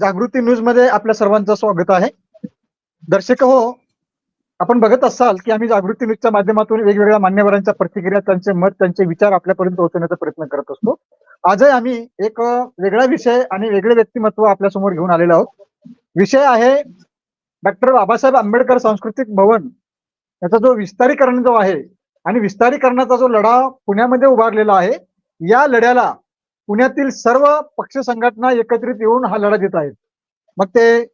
जागृती न्यूजमध्ये आपल्या सर्वांचं स्वागत आहे. दर्शक हो आपण बघत असाल की आम्ही जागृती न्यूजच्या माध्यमातून वेगवेगळ्या मान्यवरांच्या प्रतिक्रिया त्यांचे मत त्यांचे विचार आपल्यापर्यंत पोहोचवण्याचा प्रयत्न करत असतो. आजही आम्ही एक वेगळा विषय आणि वेगळे व्यक्तिमत्व आपल्यासमोर घेऊन आलेलो आहोत. विषय आहे डॉक्टर बाबासाहेब आंबेडकर सांस्कृतिक भवन. याचा जो विस्तारीकरण जो आहे आणि विस्तारीकरणाचा जो लढा पुण्यामध्ये उभारलेला आहे या लढ्याला पुण्यातील सर्व पक्ष संघटना एकत्रित येऊन हा लढा देत आहेत. मग ते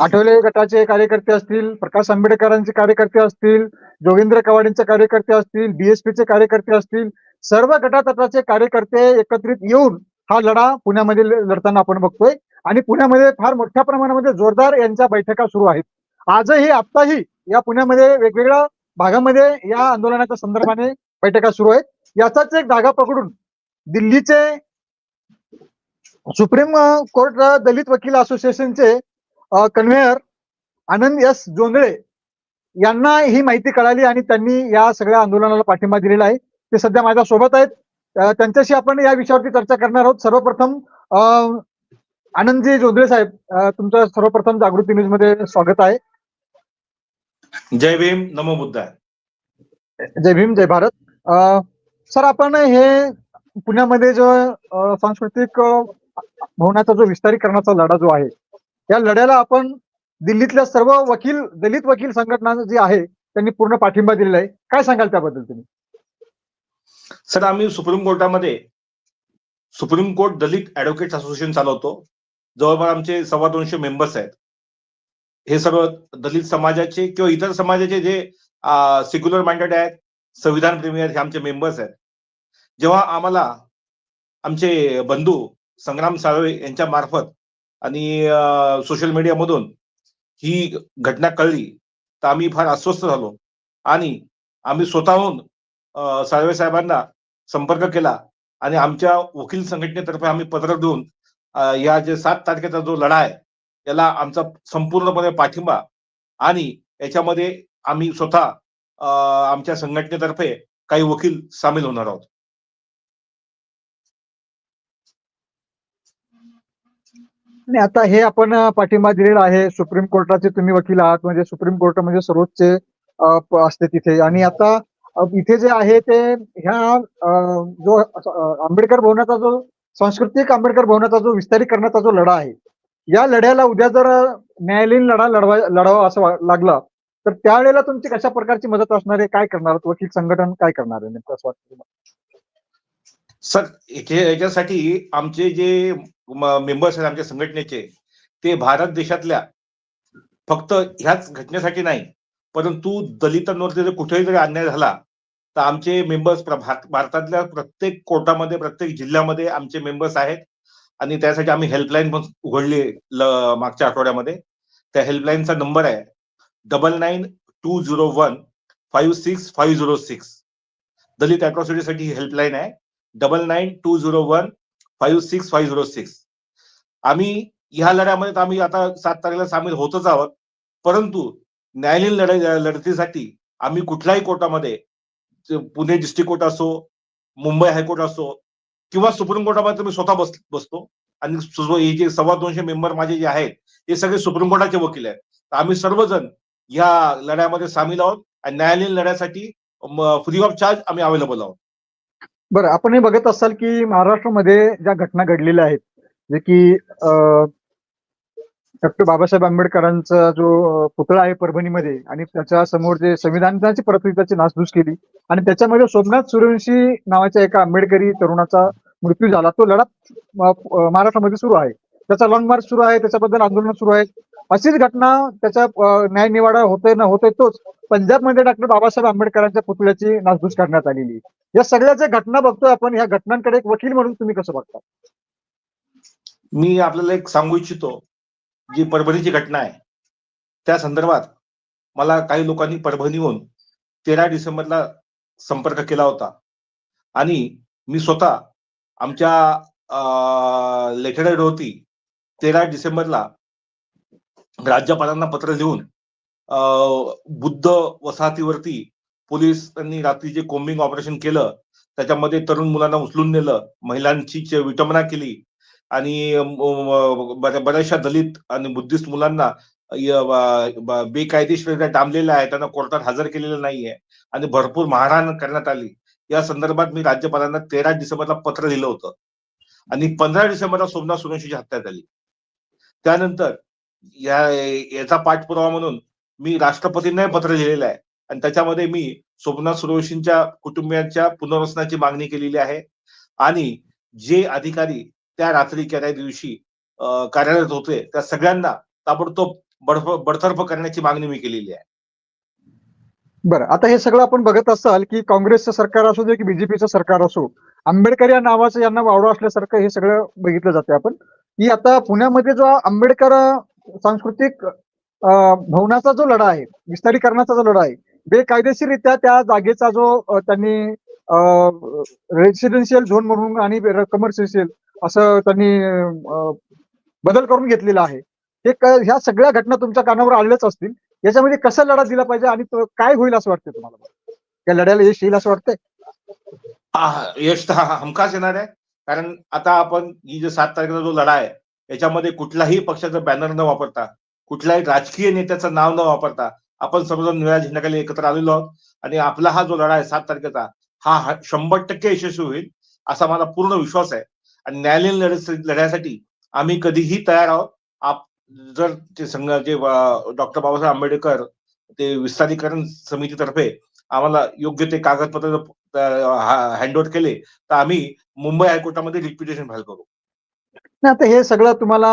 आठवले गटाचे कार्यकर्ते असतील प्रकाश आंबेडकरांचे कार्यकर्ते असतील जोगेंद्र कवाडेंचे कार्यकर्ते असतील बीएसपीचे कार्यकर्ते असतील सर्व गटातटाचे कार्यकर्ते एकत्रित येऊन हा लढा पुण्यामध्ये लढताना आपण बघतोय. आणि पुण्यामध्ये फार मोठ्या प्रमाणामध्ये जोरदार यांच्या बैठका सुरू आहेत. आजही आत्ताही या पुण्यामध्ये वेगवेगळ्या भागामध्ये या आंदोलनाच्या संदर्भाने बैठका सुरू आहेत. याचाच एक धागा पकडून दिल्लीचे सुप्रीम कोर्ट दलित वकील असोसिएशनचे कन्व्हेअर आनंद एस जोंधळे यांना ही माहिती कळाली आणि त्यांनी या सगळ्या आंदोलनाला पाठिंबा दिलेला आहे. ते सध्या माझ्या सोबत आहेत. त्यांच्याशी आपण या विषयावरती चर्चा करणार आहोत. सर्वप्रथम आनंदजी जोंधळे साहेब तुमचं सर्वप्रथम जागृती न्यूजमध्ये स्वागत आहे. जय भीम. नमो बुद्धाय. जय भीम जय भारत. सर आपण हे पुण्यामध्ये जो सांस्कृतिक भवनाचा जो विस्तारीकरणाचा लढा जो आहे या लढ्याला आपण दिल्लीतल्या सर्व वकील दलित वकील संघटना जी आहे त्यांनी पूर्ण पाठिंबा दिलेला आहे. काय सांगाल त्याबद्दल तुम्ही? सर आम्ही सुप्रीम कोर्टामध्ये supreme court Dalit advocate association चालवतो. जवळपास आमचे सव्वा दोनशे मेंबर्स आहेत. हे सर्व दलित समाजाचे किंवा इतर समाजाचे जे सेक्युलर माइंडेड आहेत संविधान प्रेमी आहेत हे आमचे मेंबर्स आहेत. जेव्हा आम्हाला आमचे बंधू संग्राम साळवे यांच्या मार्फत आणि सोशल मीडियामधून ही घटना कळली तर आम्ही फार अस्वस्थ झालो. आणि आम्ही स्वतःहून साळवे साहेबांना संपर्क केला आणि आमच्या वकील संघटनेतर्फे आम्ही पत्र देऊन या जे सात तारखेचा जो लढा आहे त्याला आमचा संपूर्णपणे पाठिंबा आणि याच्यामध्ये आम्ही स्वतः आमच्या संघटनेतर्फे काही वकील सामील होणार आहोत. आणि आता हे आपण पाठिंबा दिलेला आहे. सुप्रीम कोर्टाचे तुम्ही वकील आहात. म्हणजे सुप्रीम कोर्ट म्हणजे सर्वोच्च असते तिथे. आणि आता इथे जे आहे ते ह्या जो आंबेडकर भवनाचा जो सांस्कृतिक आंबेडकर भवनाचा जो विस्तारीकरणाचा जो लढा आहे या लढ्याला उद्या जर न्यायालयीन लढा लढवा लढावा असं लागला तर त्यावेळेला तुमची कशा प्रकारची मदत असणार आहे? काय करणार वकील संघटन काय करणार आहे? नेमकं असं वाटतं सर याच्यासाठी आमचे जे मेंबर्स आहेत आमच्या संघटनेचे ते भारत देशातल्या फक्त ह्याच घटनेसाठी नाही परंतु दलितांवरती जर कुठेही जरी अन्याय झाला तर आमचे मेंबर्स भारतातल्या प्रत्येक कोर्टामध्ये प्रत्येक जिल्ह्यामध्ये आमचे मेंबर्स आहेत. आणि त्यासाठी आम्ही हेल्पलाईन पण उघडली ल- मागच्या आठवड्यामध्ये. त्या हेल्पलाईनचा नंबर आहे double nine two zero one five six five zero six. Dalit अट्रॉसिटीसाठी helpline आहे. Double nine two zero one five six five zero six. आम्ही ह्या लढ्यामध्ये तर आम्ही आता सात तारखेला सामील होतच आहोत. परंतु न्यायालयीन लढाई लढतीसाठी आम्ही कुठल्याही कोर्टामध्ये पुणे डिस्ट्रिक्ट कोर्ट असो मुंबई हायकोर्ट असो किंवा सुप्रीम कोर्टामध्ये मी स्वतः बस बसतो. आणि हे जे सव्वा दोनशे मेंबर माझे जे आहेत हे सगळे सुप्रीम कोर्टाचे वकील आहेत. तर आम्ही सर्वजण या लढ्यामध्ये सामील आहोत. आणि न्यायालयीन लढ्यासाठी फ्री ऑफ चार्ज आम्ही अवेलेबल आहोत. बरं आपण हे बघत असाल की महाराष्ट्रामध्ये ज्या घटना घडलेल्या आहेत जे की डॉक्टर बाबासाहेब आंबेडकरांचा जो पुतळा आहे परभणीमध्ये आणि त्याच्यासमोर जे संविधानाची परतवीची नासधूस केली आणि त्याच्यामध्ये सोमनाथ सूर्यवंशी नावाच्या एका आंबेडकरी तरुणाचा मृत्यू झाला. तो लढा महाराष्ट्रामध्ये सुरू आहे. त्याचा लॉंग मार्च सुरू आहे त्याच्याबद्दल आंदोलन सुरू आहे. अशीच घटना त्याचा न्यायनिवाडा न्याय निवाडा होतोय ना होतोय तोच पंजाबमध्ये डॉक्टर बाबासाहेब आंबेडकरांच्या पुतळ्याची नासधूस करण्यात आलेली. या सगळ्या ज्या घटना बघतोय आपण या घटनांकडे एक वकील म्हणून तुम्ही कसं बघता? मी आपल्याला एक सांगू इच्छितो जी परभणीची घटना आहे. त्या संदर्भात मला काही लोकांनी परभणीहून तेरा डिसेंबरला संपर्क केला होता. आणि मी स्वतः आमच्या लेटर होती तेरा डिसेंबरला राज्यपालांना पत्र लिहून अं, बुद्ध वसाहतीवरती पोलिसांनी रात्री जे कोम्बिंग ऑपरेशन केलं त्याच्यामध्ये तरुण मुलांना उचलून नेलं महिलांची विटंबना केली आणि बऱ्याचशा दलित आणि बुद्धिस्ट मुलांना य- बेकायदेशीर डांबलेलं आहे त्यांना कोर्टात हजर केलेलं नाहीये आणि भरपूर मारहाण करण्यात आली. या संदर्भात मी राज्यपालांना तेरा डिसेंबरला पत्र लिहिलं होतं आणि पंधरा डिसेंबरला सोमनाथ सुरवंशीची हत्या झाली. त्यानंतर या याचा पाठपुरावा म्हणून मी राष्ट्रपतींनाही पत्र लिहिलेलं आहे. आणि त्याच्यामध्ये मी सोमनाथ सुरवशींच्या कुटुंबियांच्या पुनर्वसनाची मागणी केलेली आहे. आणि जे अधिकारी त्या रात्री किंवा त्या दिवशी कार्यरत होते त्या सगळ्यांना ताबडतोब बडफ बडतर्फ करण्याची मागणी मी केलेली आहे. बरं आता हे सगळं आपण बघत असाल की काँग्रेसचं सरकार असो दे की बीजेपीचं सरकार असो आंबेडकर या नावाचं यांना वावडं असल्यासारखं हे सगळं बघितलं जाते आपण. की आता पुण्यामध्ये जो आंबेडकर सांस्कृतिक भवनाचा जो लढा आहे विस्तारीकरणाचा जो लढा आहे बेकायदेशीररित्या त्या जागेचा जो त्यांनी रेसिडेन्शियल झोन म्हणून आणि कमर्शियल असं त्यांनी बदल करून घेतलेला आहे. हे ह्या सगळ्या घटना तुमच्या कानावर आलेल्याच असतील. याच्यामध्ये कसा लढा दिला पाहिजे आणि काय होईल असं वाटतं तुम्हाला? या लढ्याला यश येईल असं वाटतंय? यश तर हा- हमखास येणार आहे. कारण आता आपण ही जो सात तारखेचा जो लढा आहे याच्यामध्ये कुठलाही पक्षाचं बॅनर न वापरता कुठल्याही राजकीय नेत्याचं नाव न वापरता आपण सर्वजण निळ्या झेंड्याखाली एकत्र आलेलो आहोत. आणि आपला हा जो लढा आहे सात तारखेचा हा शंभर टक्के यशस्वी होईल असा मला पूर्ण विश्वास आहे. आणि न्यायालयीन लढ्यासाठी आम्ही कधीही तयार आहोत. आप जर ते संघ जे डॉक्टर बाबासाहेब आंबेडकर ते विस्तारीकरण समितीतर्फे आम्हाला योग्य ते कागदपत्र हँडओव्हर केले तर आम्ही मुंबई हायकोर्टामध्ये रिप्युटेशन फाईल करू. नाही आता हे सगळं तुम्हाला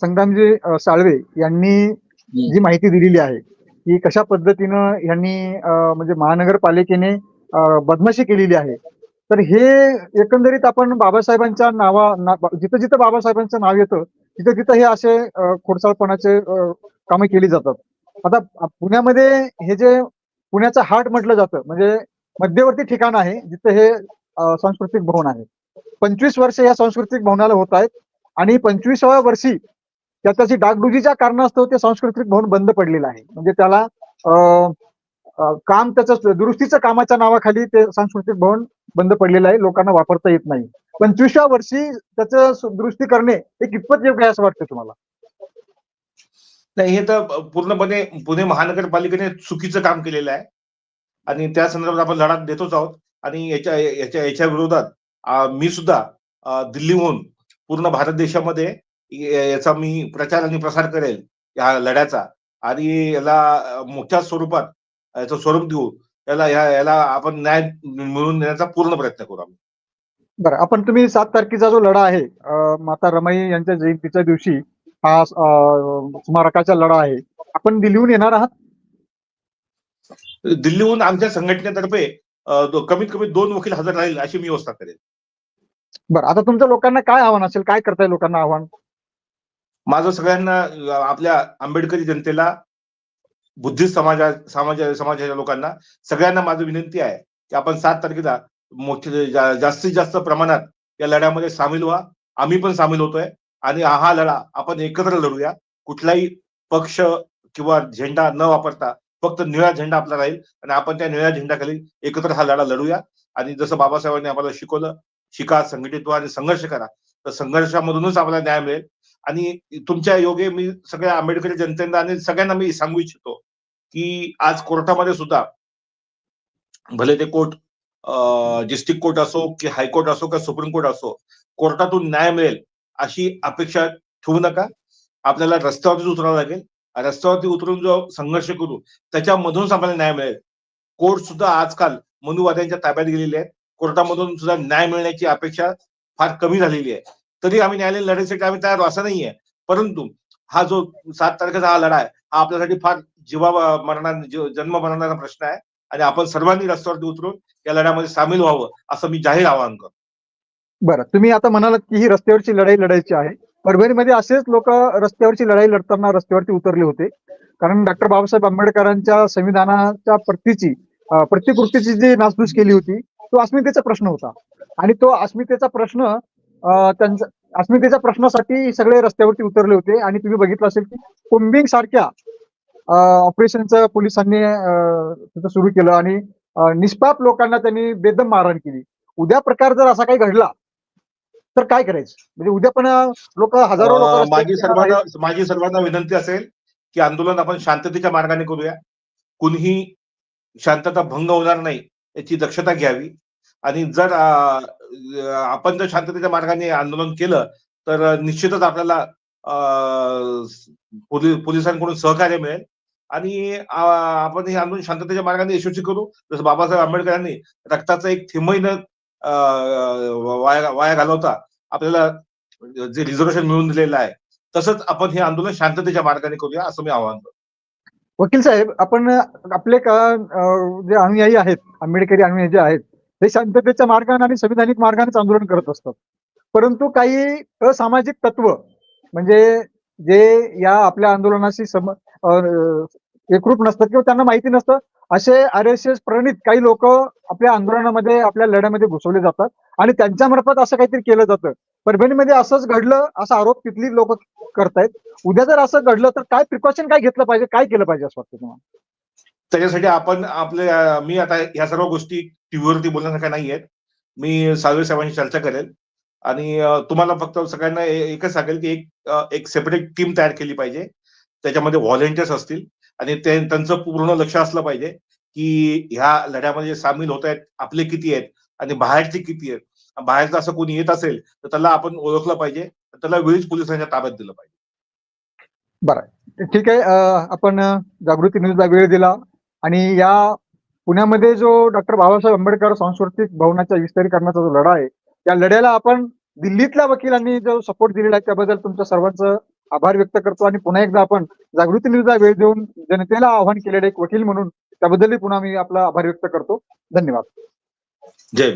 संग्रामजी साळवे यांनी जी माहिती दिलेली आहे की कशा पद्धतीनं यांनी म्हणजे महानगरपालिकेने बदमाशी केलेली आहे. तर हे एकंदरीत आपण बाबासाहेबांच्या नावा ना- जिथं जिथं बाबासाहेबांचं नाव येतं तिथं तिथं हे असे खोडसाळपणाचे कामे केली जातात. आता पुण्यामध्ये हे जे पुण्याचं हार्ट म्हटलं जातं म्हणजे मध्यवर्ती ठिकाण आहे जिथं हे सांस्कृतिक भवन आहे. पंचवीस वर्ष या सांस्कृतिक भवनाला होत आहेत आणि पंचवीसाव्या वर्षी त्याची डागडुजीच्या कारणास्तव ते सांस्कृतिक भवन बंद पडलेलं आहे. म्हणजे त्याला अं, काम त्याचं दुरुस्तीच्या कामाच्या नावाखाली ते सांस्कृतिक भवन बंद पडलेलं आहे. लोकांना वापरता येत नाही. पंचवीसव्या वर्षी त्याचं दुरुस्ती करणे हे कितपत योग्य आहे असं वाटतं तुम्हाला? नाही हे तर पूर्णपणे पुणे महानगरपालिकेने चुकीचं काम केलेलं आहे. आणि त्या संदर्भात आपण लढा देतोच आहोत. आणि याच्या याच्या याच्या विरोधात मी सुद्धा दिल्लीहून पूर्ण भारत देशामध्ये याचा मी प्रचार आणि प्रसार करेल या लढ्याचा. आणि याला मोठ्या स्वरूपात याचं स्वरूप देऊ याला याला आपण न्याय मिळवून देण्याचा पूर्ण प्रयत्न करू आम्ही. बरं आपण तुम्ही सात तारखेचा जो लढा आहे माता रमाई यांच्या जयंतीच्या दिवशी हा स्मारकाचा लढा आहे आपण दिल्लीहून येणार आहात? दिल्लीहून आमच्या संघटनेतर्फे कमीत कमी दोन वकील हजर राहील अशी मी व्यवस्था करेल. बरं आता तुमच्या लोकांना काय आव्हान असेल? काय करताय लोकांना आव्हान? माझं सगळ्यांना आपल्या आंबेडकरी जनतेला बुद्धिस्ट समाजा समाजा समाजाच्या लोकांना सगळ्यांना माझं विनंती आहे की आपण सात तारखेला मोठे जा- जास्तीत जास्त प्रमाणात या लढ्यामध्ये सामील व्हा. आम्ही पण सामील होतोय आणि हा हा लढा आपण एकत्र लढूया. कुठलाही पक्ष किंवा झेंडा न वापरता फक्त निळा झेंडा आपला राहील आणि आपण त्या निळ्या झेंड्याखाली एकत्र हा लढा लढूया. आणि जसं बाबासाहेबांनी आम्हाला शिकवलं शिका संघटित व्हा आणि संघर्ष करा. तर संघर्षामधूनच आपल्याला न्याय मिळेल. आणि तुमच्या योगे मी सगळ्या आंबेडकरी जनतेला आणि सगळ्यांना मी सांगू इच्छितो की आज कोर्टामध्ये सुद्धा भले ते कोर्ट डिस्ट्रिक्ट कोर्ट असो की हायकोर्ट असो किंवा सुप्रीम कोर्ट असो कोर्टातून न्याय मिळेल अशी अपेक्षा ठेवू नका. आपल्याला रस्त्यावरतीच उतरावं लागेल. रस्त्यावरती उतरून जो संघर्ष करू त्याच्यामधूनच आपल्याला न्याय मिळेल. कोर्ट सुद्धा आजकाल मनुवाद्यांच्या ताब्यात गेलेले आहेत. कोर्टामधून सुद्धा न्याय मिळण्याची अपेक्षा फार कमी झालेली आहे. तरी आम्ही न्यायालयीन लढ्यासाठी आम्ही तयार असं नाहीये. परंतु हा जो सात तारखेचा हा लढा आहे हा आपल्यासाठी फार जीवा मरणा जन्म मरणारा प्रश्न आहे आणि आपण सर्वांनी रस्त्यावरती उतरून या लढ्यामध्ये सामील व्हावं असं मी जाहीर आवाहन करतो. बरं तुम्ही आता म्हणालात की ही रस्त्यावरची लढाई लढायची आहे. परभणीमध्ये असेच लोक रस्त्यावरची लढाई लढताना रस्त्यावरती उतरले होते. कारण डॉक्टर बाबासाहेब आंबेडकरांच्या संविधानाच्या प्रतीची प्रतिकृतीची जी नासधूस केली होती तो अस्मितेचा प्रश्न होता. आणि तो अस्मितेचा प्रश्न त्यांचा अस्मितेच्या प्रश्नासाठी सगळे रस्त्यावरती उतरले होते आणि तुम्ही बघितलं असेल की कोम्बिंग सारख्या ऑपरेशनचं पोलिसांनी तिथं सुरू केलं आणि निष्पाप लोकांना त्यांनी बेदम मारहाण केली. उद्या प्रकार जर असा काही घडला तर काय करायचं? म्हणजे उद्या पण लोक हजारो लोक माझी सर्वांना माझी सर्वांना विनंती असेल की आंदोलन आपण शांततेच्या मार्गाने करूया. कुणीही शांतता भंग होणार नाही याची दक्षता घ्यावी. आणि जर आपण जर शांततेच्या मार्गाने आंदोलन केलं तर निश्चितच आपल्याला पोलिसांकडून सहकार्य मिळेल. आणि आपण हे आंदोलन शांततेच्या मार्गाने यशस्वी करू. जसं बाबासाहेब आंबेडकरांनी रक्ताचा एक थेंबही न वाया वाया घालवता आपल्याला जे रिझर्वेशन मिळून दिलेलं आहे तसंच आपण हे आंदोलन शांततेच्या मार्गाने करूया असं मी आवाहन करतो. वकील साहेब आपण आपले का जे अनुयायी आहेत आंबेडकरी अनुयायी जे आहेत हे शांततेच्या मार्गाने आणि संविधानिक मार्गानेच आंदोलन करत असतात. परंतु काही असामाजिक तत्व म्हणजे जे या आपल्या आंदोलनाशी सम एकरूप नसतात किंवा त्यांना माहिती नसतं असे आर एस एस प्रणित काही लोक आपल्या आंदोलनामध्ये आपल्या लढ्यामध्ये घुसवले जातात आणि त्यांच्या मार्फत असं काहीतरी केलं जातं. परभणीमध्ये असंच घडलं असा आरोप तिथली लोक करतायत. उद्या जर असं घडलं तर काय प्रिकॉशन काय घेतलं पाहिजे? काय केलं पाहिजे असं वाटतं तुम्हाला? त्याच्यासाठी आपण आपले मी आता ह्या सर्व गोष्टी टीव्हीवरती बोलण्यासारख्या नाही आहेत मी साळवे साहेबांशी चर्चा करेल. आणि तुम्हाला फक्त सगळ्यांना एकच सांगेल की एक एक सेपरेट टीम तयार केली पाहिजे. त्याच्यामध्ये व्हॉलेंटियर्स असतील. आणि ते त्यांचं पूर्ण लक्ष असलं पाहिजे की ह्या लढ्यामध्ये सामील होत आहेत आपले किती आहेत आणि बाहेरचे किती आहेत. बाहेरचं असं कोणी येत असेल तर त्याला आपण ओळखलं पाहिजे. त्याला वेळीच पोलिसांच्या ताब्यात दिलं पाहिजे. ठीक आहे. आपण जागृती न्यूजला वेळ दिला. आणि या पुण्यामध्ये जो डॉक्टर बाबासाहेब आंबेडकर सांस्कृतिक भवनाच्या विस्तारीकरणाचा जो लढा आहे त्या लढ्याला आपण दिल्लीतल्या वकिलांनी जो सपोर्ट दिलेला आहे त्याबद्दल तुमच्या सर्वांचं आभार व्यक्त करतो. आणि पुन्हा एकदा आपण जागृती न्यूजला वेळ देऊन जनतेला आव्हान केलेलं एक वकील म्हणून त्याबद्दलही पुन्हा मी आपला आभार व्यक्त करतो. धन्यवाद. जय